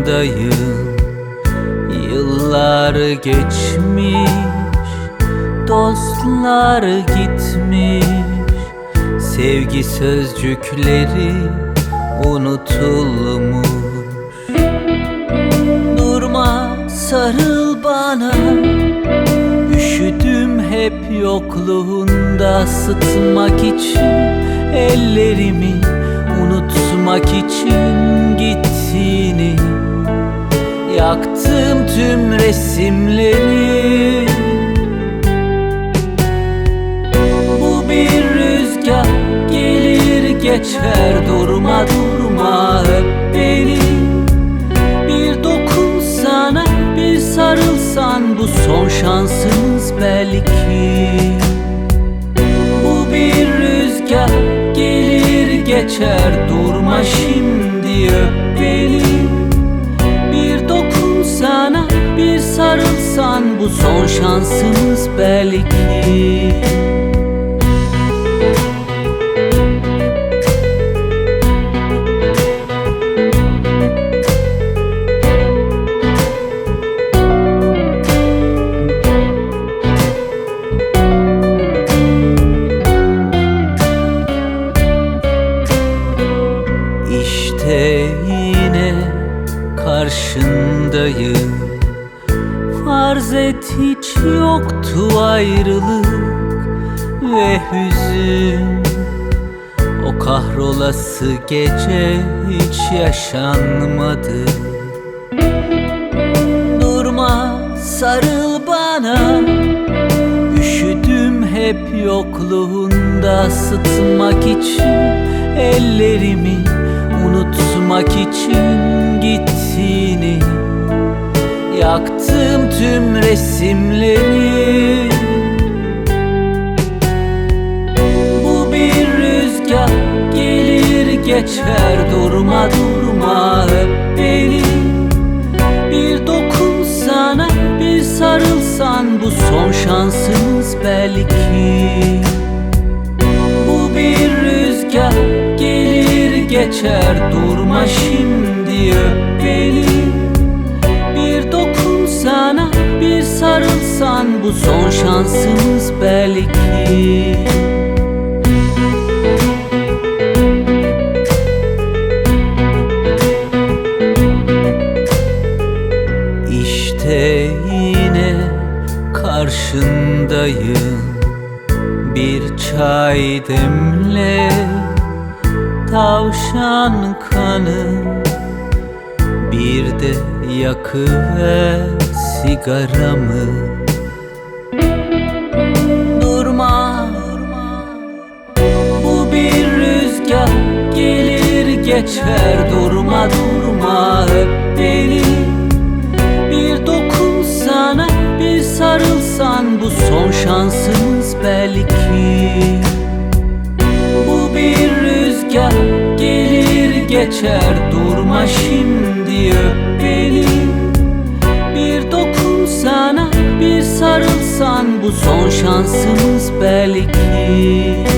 farkındayım Yıllar geçmiş Dostlar gitmiş. Sevgi sözcükleri unutulmuş. Durma sarıl bana. Üşüdüm hep yokluğunda. Sıtmak için ellerimi Unutmak için. Yaktım tüm resimleri. Bu bir rüzgar gelir geçer durma durma hep beni. Bir dokunsana bir sarılsan bu son şansımız belki. Bu bir rüzgar gelir geçer durma şimdi öp beni bir sarılsan bu son şansımız belki. İşte yine karşındayım Farz et hiç yoktu ayrılık ve hüzün. O kahrolası gece hiç yaşanmadı. Durma sarıl bana. Üşüdüm hep yokluğunda. Sıtmak için Ellerimi unutmak için Yaktım tüm resimleri. Bu bir rüzgar gelir geçer durma durma hep beni. Bir dokunsana bir sarılsan bu son şansımız belki. Bu bir rüzgar gelir geçer durma şimdi öp beni sarılsan bu son şansımız belki. İşte yine karşındayım. Bir çay demle Tavşan kanı. Bir de yakıver sigaramı gelir geçer Durma durma hep beni. Bir dokunsana bir sarılsan bu son şansımız belki. Bu bir rüzgar gelir geçer durma şimdi öp beni. Bir dokunsana bir sarılsan bu son şansımız belki